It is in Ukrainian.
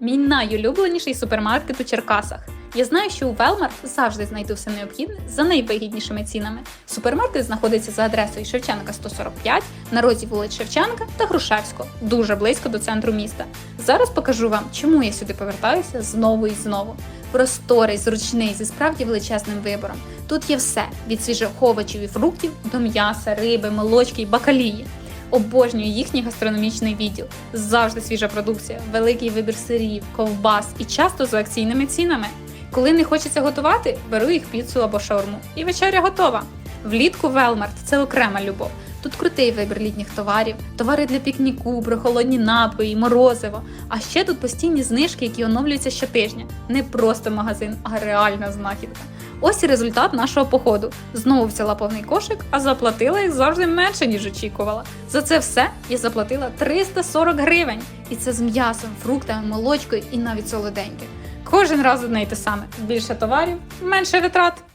Мій найулюбленіший супермаркет у Черкасах. Я знаю, що у Велмар завжди знайду все необхідне за найвигіднішими цінами. Супермаркет знаходиться за адресою Шевченка 145 на розі вулиць Шевченка та Грушевського, дуже близько до центру міста. Зараз покажу вам, чому я сюди повертаюся знову і знову. Просторий, зручний, зі справді величезним вибором. Тут є все від свіжих овочів і фруктів до м'яса, риби, молочки й бакалії. Обожнюю їхній гастрономічний відділ. Завжди свіжа продукція, великий вибір сирів, ковбас і часто за акційними цінами. Коли не хочеться готувати, беру їх піцу або шаурму. І вечеря готова. Влітку Велмарт це окрема любов. Тут крутий вибір літніх товарів, товари для пікніку, прохолодні напої, морозиво. А ще тут постійні знижки, які оновлюються щотижня. Не просто магазин, а реальна знахідка. Ось і результат нашого походу. Знову взяла повний кошик, а заплатила їх завжди менше, ніж очікувала. За це все я заплатила 340 гривень. І це з м'ясом, фруктами, молочкою і навіть солоденьким. Кожен раз одне й те саме. Більше товарів, менше витрат.